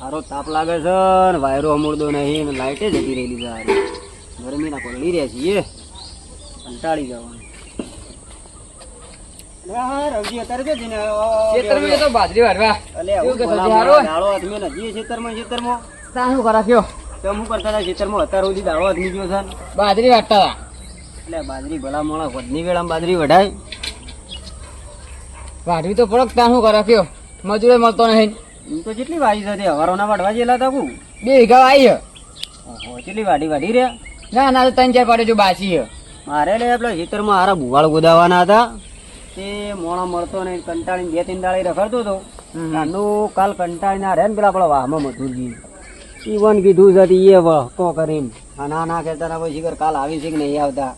સારો તાપ લાગે છે ને વાયરો અમૂળતો નહીં ને લાઇટે જતી રહેલી છે ગરમીના પલળી રહ્યા છીએ. કંટાળી જવાનું. બાજરી વાટતા એટલે બાજરી ભલા મોણા વધની વેળામાં બાજરી વઢાય. વાઢવી તો પડક ત્યાં શું કરા કયો મજૂરે મળતો નહીં. એમ તો કેટલી વાડી હતી હવારોના વાઢવા જેલા હતા કુ. બે વીઘા આવી ઓહો કેટલી વાડી વાડી રહ્યા? ના ના તો ત્રણ ચાર પાડે જો બાસી મારે લે પેલા ખેતરમાં હારા ભુવાળ ગોદાવાના હતા. તે મોણો મળતો ને કંટાળીને બે ત્રણ દાળી રખડતો હતો. આનું કાલ કંટાળીને રે ને પેલા આપણા વાહમાં મધુરજી. ઈવન કીધું છે એ કો કરીને. ના ના કહેતા પછી કાલ આવી છે કે નહીં આવતા?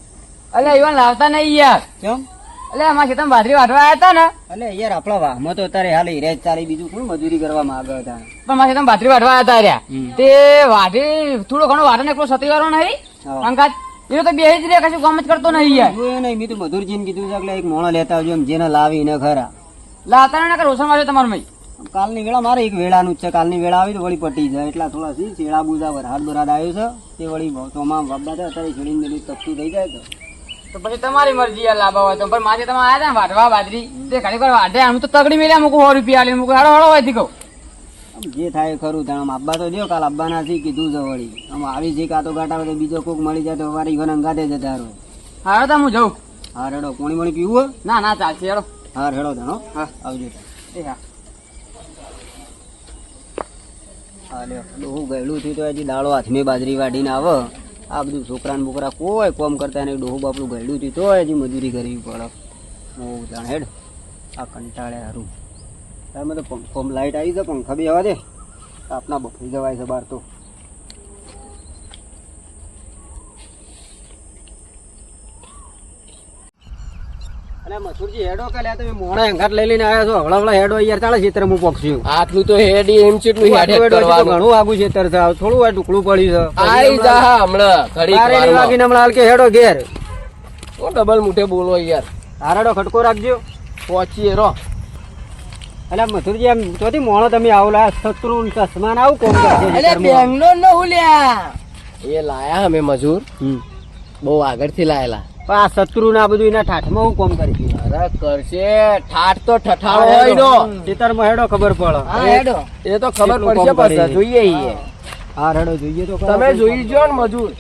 અલ્યા ઈવન લાવતા નહીં યાર. કેમ? અલે અમારા ખેતરમાં બાજરી વાટવા આવ્યા હતા ને? એટલે યાર આપણા વાહમાં તો અત્યારે હાલ હિરેજ ચાલી બીજું કોણ મજૂરી કરવા માંગે હતા. પણ મારા ખેતરમાં બાજરી વાટવા આવ્યા હતા રહ્યા તે વાટી થોડો ઘણો વાટો ને એકલો સતીવારો નહીં. અંકાત એ તો બે જ રે કશું કામ જ કરતો નહીં યાર. નહીં મેં તો મધુરજીને કીધું છે એટલે એક મોણો લેતા આવજો એમ જેને લાવી ને ખરા. લાવતા ને રોશન વાળો તમારું મય? કાલની વેળા મારે એક વેળાનું જ છે કાલની વેળા આવી તો વળી પટી જાય. એટલા થોડા સી શેળા બુજા વરહાદ બરાડ આવ્યો છે તે વળી ચોમા બાબા છે અત્યારે છેડીને બધું તપતું થઈ જાય તો તો પછી તમારી મરજી આ લાભા હોય તો. પણ માથે તમે આવ્યા હતા ને વાટવા બાજરી તે ઘણી વાર વાટે આમ તો તગડી મેળ્યા મૂકું સો રૂપિયા આલી મૂકું. હાડો હાડો હોય કહું જે થાય ખરું તાણ આમ આબ્બા તો જો કાલ આબ્બાના નાથી કીધું છે વળી. આમ આવી છે કાતો ગાટા તો બીજો કોક મળી જાય તો વારી ઘર અંગાતે જતા રહો. હારો તો હું જઉં. હા રેડો. પોણી મણી પીવું ના ના ચાલશે હેડો. હા રેડો તાણો હા. આવજો. એ હા. બહુ ડોહું ગયેલું થયું તો હજી દાળો હાથમે બાજરી વાઢીને આવે. આ બધું છોકરાને બોકરા કોઈ કોમ કરતા નહીં. ડોહું બાપડું ગયેલું થયું તો હજી મજૂરી કરવી પડે. બહુ જાણ હેડ, આ કંટાળે હારું તમે તો પંખો લાઇટ આવી છે, પંખા બી આવવા દે. આપના બફરી જવાય છે બહાર તો. મથુરજી હેડો કે લ્યા તમે લઈ લઈને આવ્યા છો? હવળા હવળા હેડો યાર ચાલે ખેતર હું પોક્ષ્યું આટલું તો હેડી એમ ચેટલું હેડે તો કરવાનું. ઘણું આગું છે. થોડું આ ટુકડું પડ્યું છે. આઈ જા હમણાં. વાગીને હાલ કે હેડો ઘેર. ઓ ડબલ મુઠે બોલો યાર. હારાડો ખટકો રાખજો. પહોંચીએ રો. એટલે મથુરજી એમ ચોથી મોણો તમે આવલા શત્રુ ને ચશ્મા આવું કોણ બેંગ્લોર નો એ લાયા અમે મજૂર. બહુ આગળથી લાયેલા. પણ આ શત્રુ ના બધું એના ઠાઠમાં હું કોમ કરી અરે કરશે. ઠાઠ તો ઠઠાળો હોય નો ખેતરમાં હેડો ખબર પડે. એ તો ખબર પડશે છે. જોઈએ ઈએ. હા. હેડો જોઈએ તો તમે જોઈ જો ને મજૂર.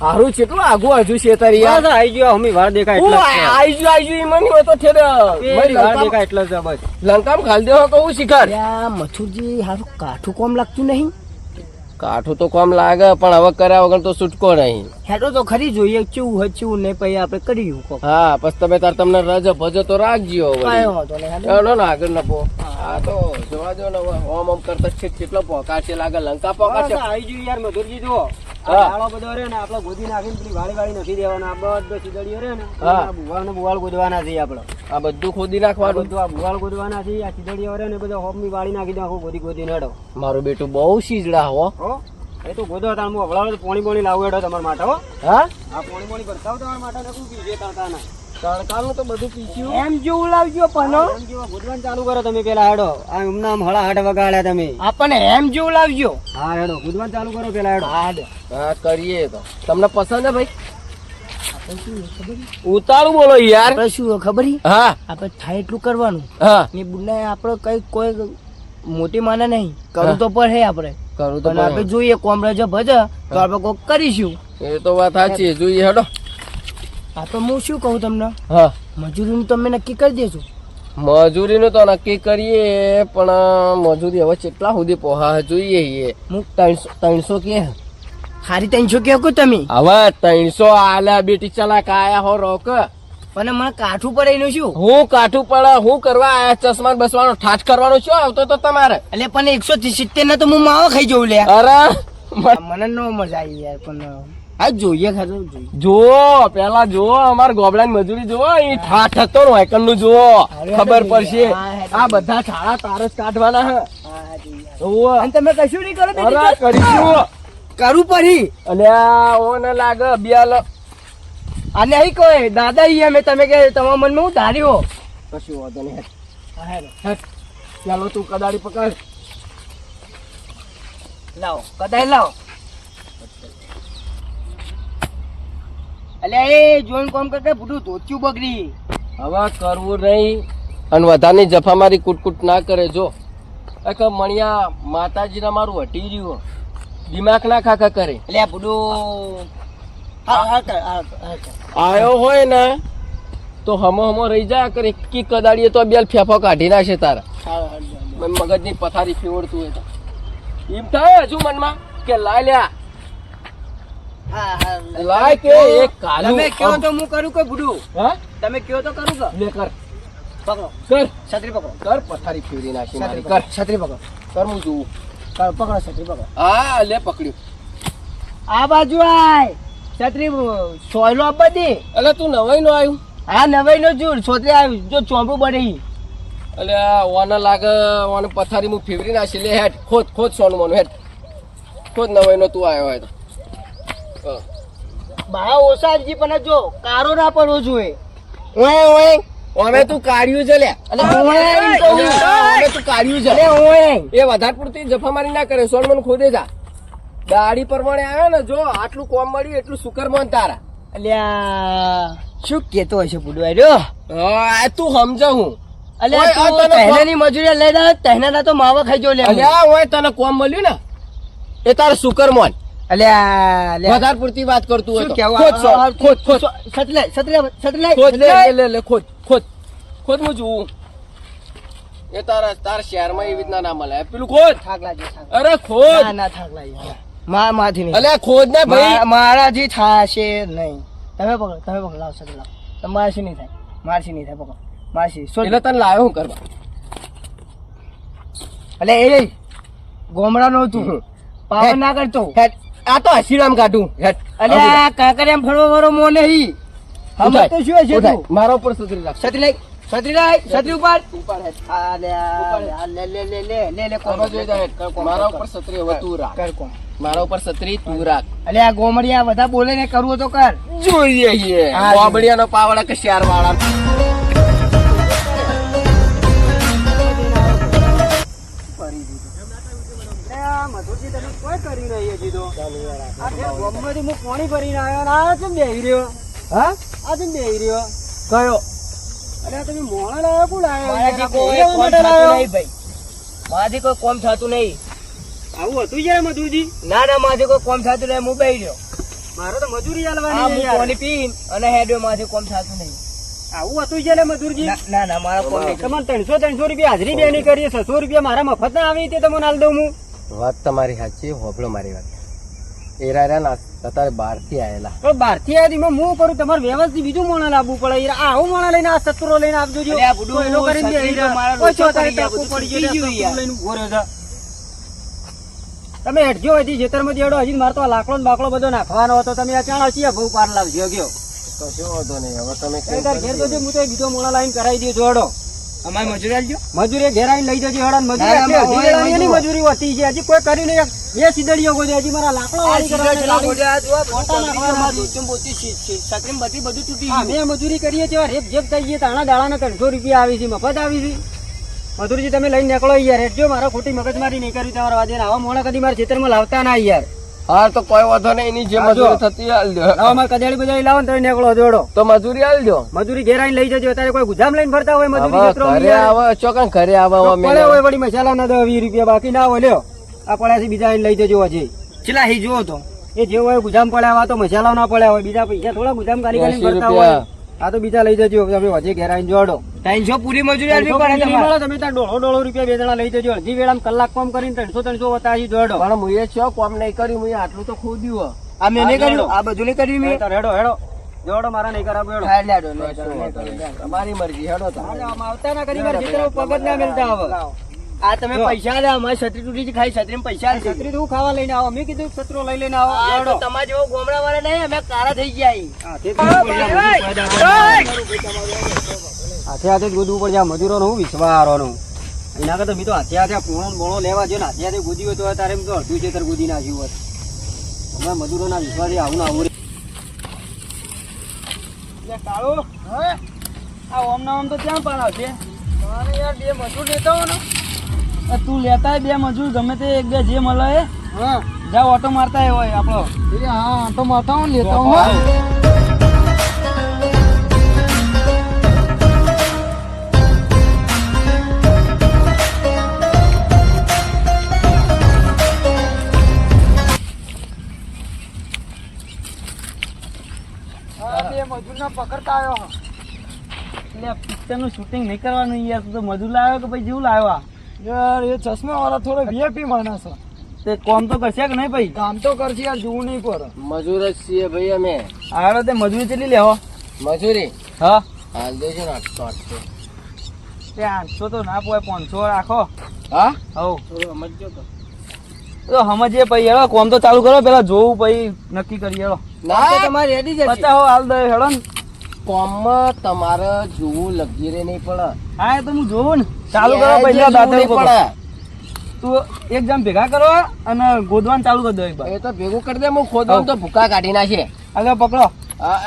હારું કેટલું આગું હજુ છેતર યાર? આવી આઈ ગયો અમે વાર દેખાય એટલે. આઈ ગયો આઈ જો ઈ મને હોય તો ઠેર. મારી વાર દેખાય એટલે જ બસ. લંકામ ખાલી દેવો કહું શિખર. મથુરજી હારું કાઠું કોમ લાગતું નહીં? કાઠું તો કોમ લાગે પણ હવે કર્યા વગર તો છૂટકો નહીં. હેડો તો ખરી જોઈએ ચૂ હોય કેવું નહીં પછી આપણે કરીયું હા પછી તમે તાર તમને રજ ભજો તો રાખજો. ચાલો ને આગળ ન પો. આ તો જોવા જો ને ઓમ ઓમ કરતા છે કેટલો પોકાર છે લાગે લંકા પોકાર છે આઈ ગયું યાર મધુરજી જુઓ. આ બધો રે ને આપણે ગોદી નાખીને પેલી વાળી વાળી નથી દેવાના. આ બધો રે ને. આ ને બુવાળ ગોદવાના છે આપણે આ બધું ખોદી નાખવાનું? બધું આ ગોદવાના છે આ ચીદડીઓ રે ને બધો હોમની વાળી નાખી આખું ગોદી ગોદી હેડો મારું બેટું બહુ સીજડા હો. એ તો ગોદો તાર હું હવળાવો પોણી લાવું તમારા માટે હો. હા? આ પોણી ભરતાવ તમારા માટે ને શું તડકાનું તો બધું પીછ્યું એમ જેવું લાવજો પણ એમ જેવા ગોદવાનું ચાલુ કરો તમે પેલા હેડો. આ એમના હળા હાટ વગાડ્યા તમે આપણને એમ જેવું લાવજો. હા હેડો ગોદવાનું ચાલુ કરો પેલા હેડો. હા કરીએ તો. તમને પસંદ હે ભાઈ? ઉતાળું બોલો યાર. શું ખબર? હા. આપણે થાય એટલું કરવાનું. હા. ને આપણે કઈ કોઈ મોટી માને નહીં. કરવું તો પડે આપણે. કરું તો પણ આપણે. જોઈએ કોમ રજા ભજ તો આપણે કોક કરીશું. એ તો વાત સાચી જોઈએ હેડો. આ તો હું શું કહું તમને? હા. મજૂરીનું તમે નક્કી કરી દેજો. મજૂરીનું તો નક્કી કરીએ પણ મજૂરી હવે કેટલા સુધી પોહા જોઈએ હું ત્રણસો ત્રણસો કે? હારી ત્રણસો કહો તમે? હવે ત્રણસો આલા બેટી ચલાક આયા હો રોક. અને મને કાઠું પડે એનું શું? હું કાઠું પડે હું કરવા આયા ચશ્મા બસવાનો ઠાઠ કરવાનો શું આવતો તો તમારે? એટલે પણ એકસો સિત્તેર ના તો હું માવો ખાઈ જવું લે અરે મને નો મજા આવી યાર પણ હા જોઈએ ખરું જો પેલા જુઓ અમાર ગોબડા મજૂરી જોવો એ ઠાઠ હતો નો એકનનું જોવો ખબર પડશે. આ બધા છાળા તાર જ કાઢવાના હે. અને તમે કશું નહીં કરો? અરે કરીશું. કરું પડી અને આ ઓને લાગે બિયાલ અને અહીં કોઈ? દાદા ઈ અમે તમે કે તમારા મનમાં હું ધાર્યો? કશું વાંધો નહીં. ચાલો તું કદાળી પકડ. લાવો કદાચ લાવો. અલ્યા એ જોઈન કોમ કરતા બધું ધોત્યું બગડી. હવે કરવું નહીં. અને વધારની જફામારી કુટકુટ ના કરે જો. એક મણિયા માતાજીના મારું હટી રહ્યું. દિમાગ ના ખાખા કરે. એટલે બધું હા હા કર હા હા આયો હોય ને તો હમો હમો રહી જાય કરે કી કદાડીએ તો બેલ ફેફો કાઢી નાખે તારા. મગજની પથારી ફેવડતું હોય તો. એમ થાય હજુ મનમાં કે લાય લ્યા કે એક કાલું. તમે કયો તો હું કરું કે બુડુ હા? તમે કયો તો કરું કે? લે કર. પકડો. કર. છત્રી પકડો. કર પથારી ફેરી નાખી મારી. કર. છત્રી પકડો. કર હું જોઉં. કર, પકડો છત્રી પકડો. હા લે પકડ્યું. આ બાજુ આય. છત્રી સોયલો આપવા દે એટલે તું નવાઈ નો આવ્યું હા નવાઈ નો જુર છોતરી આવ્યું જો ચોંપડું બની એટલે ઓને લાગે ઓને પથારી હું ફેવરી નાખી. લે હેઠ ખોદ ખોદ સોનું મોનું હેઠ ખોદ નવાઈ નો તું આવ્યો હોય તો. બહાર ઓછા જી પણ જો કારો ના પડવો જોઈએ. ઓય ઓય ઓમે તું કાઢ્યું છે લે. તું કાઢ્યું છે. એ વધારે પૂરતી જફામારી ના કરે સોનમન ખોદે જા. દાડી પ્રમાણે આવે ને જો આટલું કોમ મળ્યું એટલું સુકર મન તારા. અલ્યા. શું કેતો હશે બુડવાઈ રહ્યો હા, તું સમજ હું. મજૂરી લઈ તહેનાના તો માવા ખાઈ જો લે અલ્યા ઓય તને કોમ મળ્યું ને? એ તારું સુકર મોન. વધારે પૂરતી વાત કરતું હોય? ખોદ ખોદ ખોદ છત્રી છત્રી ખોદ લે લે ખોદ ખોદ ખોદ હું. જોઉં એ તારા તારા શહેરમાં એવી રીતના ના મળે. પેલું ખોદ અરે ખોદ ના થાક મા માથી નહીં અલ્યા ખોદ ને ભાઈ. મારાથી થાશે નહીં. તમે પકડો તમે પકડો લાવ છત્રી લાવો. તમારાથી નહીં થાય. મારથી નહીં થાય પકડો. મારથી એટલે તને લાવ્યો હું કરવા? અલે એ ગોમડા નો તું. પાવર ના કરતો. આ તો હસીરામ કાઢું હેટ. અલે આ કાકરિયામાં ફરવો ફરવો મો નહીં. હમણાં તો શું છે મારા ઉપર સુધરી રાખ. છત્રી લઈ છત્રી લઈ છત્રી ઉપર ઉપર લે લે લે લે લે લે કોમ. મારા ઉપર છત્રી હવે તું રાખ. કર કોમ. મારા ઉપર છત્રી તું રાખ. અલે આ ગોમડિયા બધા બોલે ને કરવું તો કર. જોઈએ હા, બોબડિયાનો પાવડા કે વાળા પાણી ભરીને આવ્યો આ કેમ બેહી રહ્યો? હા? આ કેમ બેહી રહ્યો? કયો? અરે તમે મોણા લાવ્યો કોણ લાવ્યો માથી કોઈ કોમ થતું નહીં આવું હતું જાય મધુજી? ના ના માથે કોઈ કોમ થતું નહીં હું બેહી રહ્યો. મારો તો મજૂરી ચાલવાની છે પાણી પીન અને હેડ્યો માથી કોમ થતું નહીં. આવું હતું છે મધુરજી. ના ના મારા ત્રણસો ત્રણસો રૂપિયા હાજરી બેની કરીએ છસો રૂપિયા મારા મફત ના આવી તે તમને હાલ દઉં હું. વાત તમારી સાચી હોભળો મારી વાત. એ ના અત્યારે બહારથી આયેલા. તો બહારથી આવી હું હું કરું? તમારે વ્યવસ્થિત બીજું મોણા લાવવું પડે. એરા આવું મોણા લઈને આ સતરો લઈને આપજો જો. એનો કરીને દે એરા કોઈ તારે ટપકું પડી ગયું એટલે લઈને ઊભો રહ્યો તમે હેઠજો હજી ખેતરમાં જેડો હજી મારતો લાકડો ને બાકડો બધો નાખવાનો હતો. તમે આ ચાણ છીએ બહુ પાર લાવજો ગયો કશો વાંધો નહીં હવે તમે ઘેર તો હું તો બીજો મોણા લાઈન કરાવી દઉં જોડો અમારી મજૂરી આલજો મજૂરી ઘેર આવીને લઈ જજો હેડો મજૂરી એની મજૂરી. હોતી છે. હજી કોઈ કરી નહીં બે સીધડીઓ ગોજે હજી મારા લાકડો વાળી કરવાની મોટા નાખવાના હા, બે મજૂરી કરીએ છીએ રેપ જેપ થઈ ગઈ તાણા દાડાના ત્રણસો રૂપિયા આવી છે મફત આવી છે. મધુરજી તમે લઈને નીકળો યાર. જો મારા ખોટી મગજમારી નહીં કરી તમારા વાદે આવા. મોણા કદી મારા ખેતરમાં લાવતા ના યાર. હા તો કોઈ વાંધો નહીં એની જે. મજૂરી થતી આલજો અમારે કજાડી બજાડી લાવો ને તો નીકળો જોડો. તો મજૂરી આલજો મજૂરી ઘેર આવીને લઈ જજો અત્યારે કોઈ ગુજામ લઈને ફરતા હોય મજૂરી ઘરે આવે ચોકન ઘરે આવે પડે હોય વળી મસાલા ના દસ વીસ રૂપિયા બાકી ના હોય લ્યો. આ પડ્યા છે બીજા આઈને લઈ જજો હજી. ચલા હી જુઓ તો. એ જેવો હોય ગુજામ પડ્યા હોય તો મસાલા ના પડ્યા હોય. બીજા પૈસા થોડા ગુજામ કાઢી કાઢી ફરતા હોય. આ તો બીજા લઈ જજો તમે હજી ઘેર આવીને જોડો ત્રણસો પૂરી મજૂરી આલવી પડે તમારે. તમે ત્યાં દોઢો દોઢો રૂપિયા બે જણા લઈ જજો. હજી વેળા કલાક કામ કરીને ત્રણસો ત્રણસો વતાવી જોડો. પણ હું એ છો કોમ નહીં કર્યું હું આટલું તો ખોદ્યું આ મેં નહીં કર્યું. આ બધું નહીં કર્યું મેં? હેડો હેડો. જોડો મારા નહીં કરાવો હેડો. તમારી મરજી હેડો આવતા ના કરી મારે પગ ના મેલતા હવે આ તમે પૈસા લે અમારી છત્રી તૂટી ખાઈ છત્રી પૈસા. છત્રી તો ખાવા લઈને આવો? અમે કીધું છત્રો લઈ લઈને આવો. તમારા જેવો ગોમડા વાળા નહીં અમે કારા થઈ ગયા. હા, હાથે હાથે ગોદવું પડશે આ મજૂરોનો હું વિશ્વારોનો એના કરતા મેં તો હાથે હાથે પૂણો બોણો લેવા જો ને હાથે હાથે ગોદી હોય તો તારે તો અડધું ખેતર ગોદી નાખ્યું હોત અમે મજૂરોના વિશ્વાસથી આવું ને આવું રે. આ ઓમ ના ઓમ તો ક્યાં પણ તમારે યાર બે મજૂર લેતા હો ને. તું લેતા બે મજૂર ગમે તે એક બે જે મળે. એ હા. જા ઓટો મારતા હોય આપણો. એ હા તો મારતા હું લેતા હું પકડતા આવ્યો. એટલે પિક્ચરનું શૂટિંગ નહીં કરવાનું યાર તું તો મજૂર લાવ્યો કે ભાઈ જેવું લાવ્યો? યાર એ ચશ્મા વાળા થોડો વીઆઈપી માણસ તે કોમ તો કરશે કે નહીં ભાઈ? કામ તો કરશે યાર જોવું નહીં પડે મજૂર જ છીએ ભાઈ અમે. આગળ તે મજૂરી કેટલી લેવો? મજૂરી? હા? હાલ દેજો ને આઠસો આઠસો. તે આઠસો તો ના પોય પાંચસો રાખો. હા? હવ સમજો તો. તો સમજીએ પછી હેડો કોમ તો ચાલુ કરો પેલા જોવું પછી નક્કી કરીએ હેડો ના! તમારે રેડી જશે પચાસ હો હાલ દે હેડો ને. કોમમાં તમારે જોવું લગીરે નહીં પડે હા એ તો હું જોઉં ને. ચાલુ કરો પૈસા દાદા પડે. તું એક જામ ભેગા કરો અને ગોદવાનું ચાલુ કરી દો એક એ તો ભેગું કરી દે હું ખોદવાનું તો ભૂકા કાઢી નાખે. આગળ પકડો.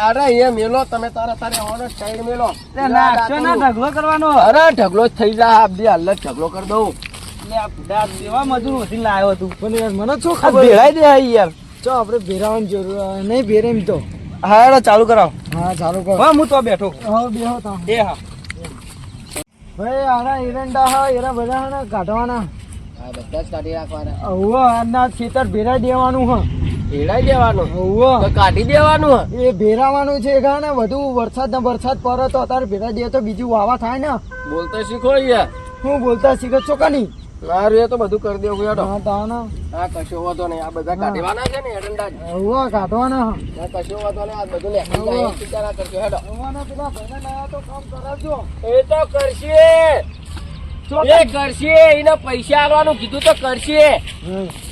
અરે એ મેલો તમે તારા તારે આવવાનો સાઈડ મેલો. ના ઢગલો કરવાનો? અરે ઢગલો જ થઈ જા આપડી હાલ ઢગલો કરી દઉં. કેવા મજૂર વધીને લાવ્યો તું પણ યાર મને શું ખબર? ભેળાઈ દે યાર. ચો આપણે ભેરાવાની જરૂર નહીં ભેરે એમ તો. હા હેડો ચાલુ કરાવો. હા ચાલુ કર. હા હું તો બેઠો હા બેહો તા. એ હા. ભાઈ આના એરંડા હા એરા બધા હા ને કાઢવાના. હા બધા જ કાઢી રાખવાના. ઓહો આના ખેતર ભેરાઈ દેવાનું હા. એડાઈ દેવાનું? ઓહો તો કાઢી દેવાનું હે. એ ભેરાવાનું છે કે ને વધુ વરસાદ ને વરસાદ પડે તો અત્યારે ભેરા દે તો બીજું વાવા થાય ને. બોલતા શીખો યાર હું બોલતા શીખો છો કે નહીં? મારું એ તો બધું કરી દેવું હેડો. હા તાના આ કશો વાતો નહીં. આ બધા કાઢવાના છે ને એરંડા જ. હવે કાઢવાના. હા કશો વાતો નહીં આ બધું લે બીજા એક કરજો હેડો. હવાના પેલા ભાઈને લાયા તો કામ કરાવજો. એ તો કરશે. એ કરશે. એને પૈસા આલવાનું કીધું તો કરશે.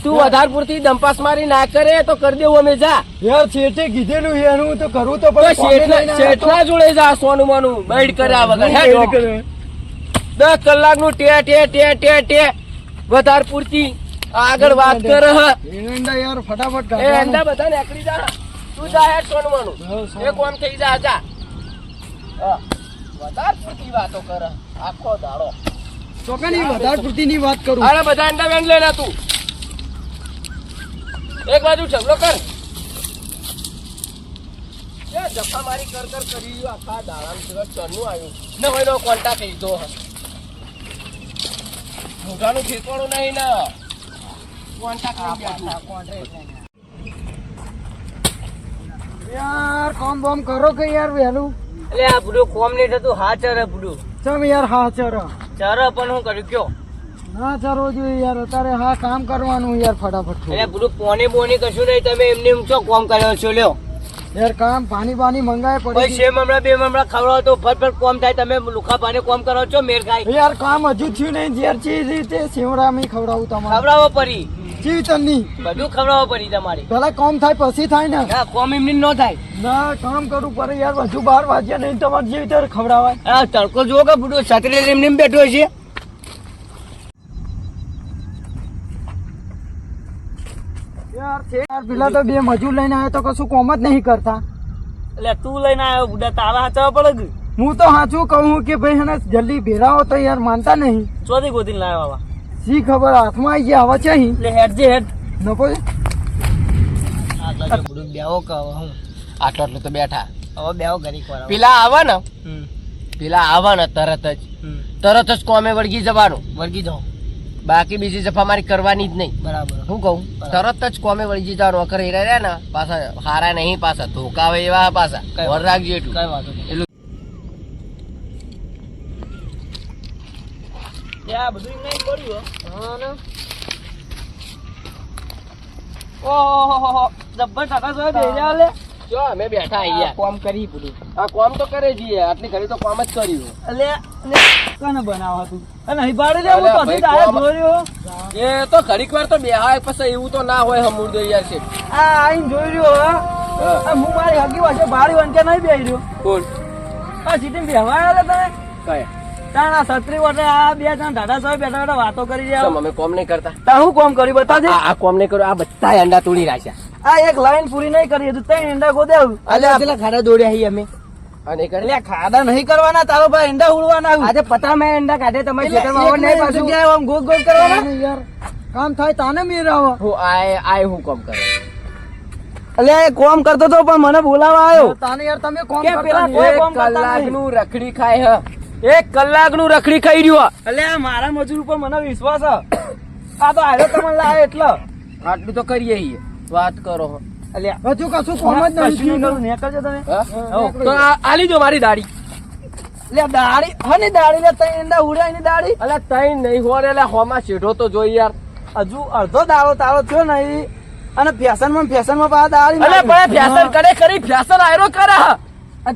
તું વધારે પૂરતી દંપાસ મારી ના કરે તો કરી દેવું અમે જા. યાર શેઠે કીધેલું એનું તો કરું તો પણ કોમે શેઠના જોડે જા સોનું માનું બેડ કર્યા વગર હેડો. દસ કલાકનું ટે ટે ટે ટે ટે. વધારે પૂરતી આગળ વાત કર હ. યાર ફટાફટ એ. અંડા બધા નીકળી જા. તું જા હેડ સોનું માનું હવ, સોનું. એ કોમ થઈ જા જા. હા. પૂરતી વાતો કર આખો દાડો. ચોકાની વધારે વાત કરું. અરે બધા અંડા વેન લેના તું. એક બાજુ ઢગલો કર. જફા મારી કર કર કરી આખા દાડાનું ચરનું આવ્યું. ન હોય તો કોન્ટા થઈ દો મોઢાનું ઠેકવાનું નહીં ને. યાર કોમ બોમ કરો કે યાર વહેલું? એટલે આ બુડો કોમ નહીં થતું હા ચરે બુડો ચમ યાર હા ચર ચરે પણ હું કર્યું કયો? ના ચરો જોઈએ યાર અત્યારે હા કામ કરવાનું યાર ફટાફટ. એટલે બુડો પોની બોની કશું નહીં તમે એમને એમ છો કોમ કર્યો છો લ્યો. યાર કામ પાણી પાણી મંગાય ભાઈ પડી શેમ હમણાં બે હમણાં ખવડાવો તો ફટ કોમ થાય. તમે લુખા પાને કોમ કરો છો મેર ખાય. યાર કામ હજુ થયું નહીં. યાર છે રીતે સેવડામી ખવડાવું તમારે. ખવડાવો પડી જીવ તની બધું ખવડાવો પડી તમારે. પેલા કોમ થાય પછી થાય ને. ના કોમ એમની ન થાય. ના કામ કરવું પડે યાર હજુ બાર વાગ્યા નહીં. તમારે જેવી રીતે ખવડાવાય. આ તડકો જુઓ કે બુડો છત્રી એમને એમ બેઠો છે યાર છે યાર પેલા તો બે મજૂર લઈને આવ્યો તો કશું કોમ જ નહીં કરતા. એટલે તું લઈને આવ્યો બુડા તારા હાચવા પડે હું તો સાચું કહું કે ભાઈ એને જલ્દી ભેરાવો તો યાર માનતા નહીં. ચોથી ગોતી લાવ્યો આવા. શી ખબર હાથમાં આવી ગયા આવા છે અહીં. એટલે હેડ જે હેડ. નકો બુડું બેવો કહો હું? આટલો આટલો તો બેઠા. હવે બેવો કરી કરાવો પેલા આવે ને? પેલા આવે ને તરત જ. તરત જ કોમે વળગી જવાનું. વળગી જાઓ બાકી બીજી જફા મારી કરવાની જ નહીં. બરાબર. હું કહું તરત જ કોમે વળી જતા નોકર હીરા રહ્યા ને પાછા હારા નહીં પાછા ધોકા આવે એવા પાછા. વર રાખજો એટલું. કઈ વાંધો નહીં. એટલું બધું એમ પડ્યું હો. ઓહોહોહો, જબ્બર ટાટા જોયા રહ્યા લે. જો અમે બેઠા અહીંયા કોમ કરી આ કોમ તો કરે છીએ આટલી ઘડી તો કોમ જ કર્યું. અલે અલે કને બનાવા તું અને અહીં બાળી લે તો ભાઈ, હજી તારે કોમ- જોઈ રહ્યો એ તો ઘડીક વાર તો બેહાય પછી એવું તો ના હોય હમુરદો યાર છે. આ આઈને જોઈ રહ્યો હા. હું. મારી હગી વાંચે બારી વંકે નહીં બેહી રહ્યો. કોણ આ સીટી બેહવા આવેલા તમે કયા તાણ છત્રી વટે આ બે જણ દાદા સાહેબ બેઠા બેઠા વાતો કરી રહ્યા. અમે કોમ નહીં કરતા? તા હું કોમ કરી બતાવજે આ આ કોમ નહીં કર્યું આ બધા અંડા તોડી રાખ્યા. આ એક લાઈન પૂરી નહીં કરી હજુ ત્યાં ઈંડા ગોદ્યા અલ્યા પેલા ખાડા દોડ્યા હી અમે. અને એટલે ખાડા નહીં કરવાના તારો ભાઈ ઈંડા ઉડવાના આજે પતા મેં ઈંડા કાઢે તમારે ખેતરમાં આવો નહીં પાછું. જગ્યાએ આમ ગોગ ગોગ કરવાના? યાર કામ થાય તાને મેરાવો હું આય આય હું કોમ કરે. અલે કોમ કરતો તો પણ મને બોલાવા આવ્યો તાને યાર તમે કોમ કે પેલા એક કલાકનું રખડી ખાય હ. એક કલાકનું રખડી ખાઈ રહ્યો અલે મારા મજૂર ઉપર મને વિશ્વાસ છે આ તો આવ્યો તમને લાવે એટલે. આટલું તો કરીએ વાત કરો હજુ કશું કોમ જ નહીં નીકળજો તમે. તો આલી જો મારી દાડી હા દાડી લે તઈ ઈંડા ઉડાય દાડી અલા તઈ નહીં હોર એટલે હોમાં શેઠો તો જોઈ યાર. હજુ અડધો દાડો તારો થયો નહીં. અને ફેશનમાં ફેશનમાં પાછા દાડી અલે પણ ફેશન કરે કરી ફેશન આયરો કરે.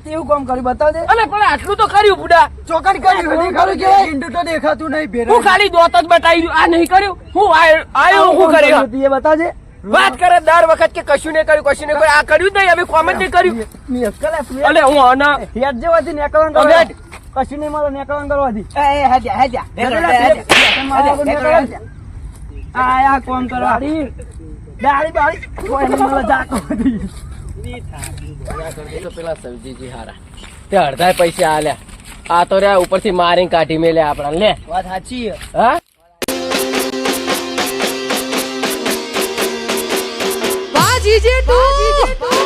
તેવું કામ કર્યું બતાવજે. અલે પણ આટલું તો કર્યું બુડા. ચોકડ કર્યું કેવાય ઈંડું તો દેખાતું નહીં હું ખાલી દોત જ બતાવી દઉં આ નહીં કર્યું. હું આય- આયો હું કર્યું એ બતાવજે. વાત કરે દર વખત કે કશું નહીં કર્યું કશું નહીં કર્યું. આ કર્યું જ નહીં અમે કોમ જ નહીં કર્યું. અલે હું આના હેડ જેવાથી નેકળવાનું કરો કશું નહીં મારો નેકળવાનું કરવાથી એ એ હાજા હાજા આ આ કોમ કરવા દાડી. બાડી કોઈ નહીં મળે જાકો બધી. તો પેલા સવજીજી હારા. તે અડધા પૈસા આલ્યા. આ તો રહ્યા ઉપરથી મારી કાઢી મેલે આપણા લે. વાત સાચી હા? 姐姐读姐姐读